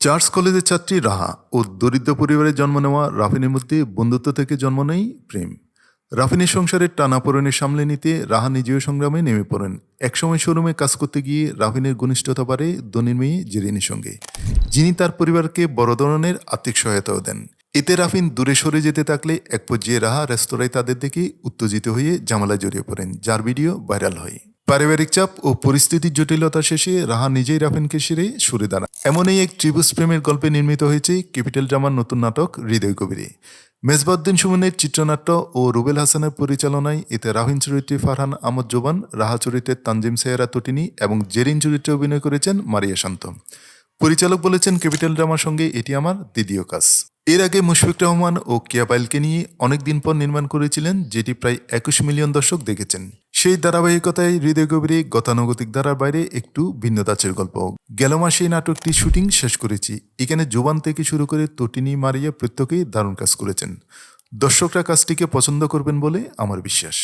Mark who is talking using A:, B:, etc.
A: Church কলেজের ছাত্রী রাহা ও দরিদ্র পরিবারে জন্ম নেওয়া রাফিনের মধ্যে বন্ধুত্ব থেকে জন্ম নেয় প্রেম। রাফিনের সংসারের টানাপোড়েনের সামলে নিতে রাহা নিজেও সংগ্রামে নেমে পড়েন। একসময় শোরুমে কাজ করতে গিয়ে রাফিনের ঘনিষ্ঠতা বাড়ে ধনির মেয়ে জেরিনের সঙ্গে, যিনি তার পরিবারকে বড় ধরনের আর্থিক সহায়তাও দেন। এতে রাফিন দূরে সরে যেতে থাকলে এক পর্যায়ে রাহা রেস্তোরাঁয় তাদের দেখে উত্তেজিত হয়ে জামালায় জড়িয়ে পড়েন, যার ভিডিও ভাইরাল হয়। পারিবারিক চাপ ও পরিস্থিতির জটিলতা শেষে রাহা নিজেই রাফিনকে সেরে সরে দাঁড়ান এমনই এক ত্রিভুজ প্রেমের গল্পে নির্মিত হয়েছে ক্যাপিটাল ড্রামার নতুন নাটক হৃদয় কবিরে মেজবাউদ্দিন সুমনের চিত্রনাট্য ও রুবেল হাসানের পরিচালনায় এতে রাহিন চরিত্রে ফারহান আহমদ জোবান, রাহা চরিত্রে তানজিম সেয়ারা তটিনী এবং জেরিন চরিত্রে অভিনয় করেছেন মারিয়া শান্ত। পরিচালক বলেছেন, ক্যাপিটাল ড্রামার সঙ্গে এটি আমার দ্বিতীয় কাজ। এর আগে মুশফিক রহমান ও কিয়া পাইলকে নিয়ে অনেকদিন পর নির্মাণ করেছিলেন, যেটি প্রায় একুশ মিলিয়ন দর্শক দেখেছেন। সেই ধারাবাহিকতায় হৃদয় গভীরে, গতানুগতিক ধারার বাইরে একটু ভিন্ন ধাঁচের গল্প। গেল মাসে নাটকটি শুটিং শেষ করেছি। এখানে জোবান থেকে শুরু করে তটিনী মারিয়া প্রত্যেকেই দারুণ কাজ করেছেন। দর্শকরা কাজটিকে পছন্দ করবেন বলে আমার বিশ্বাস।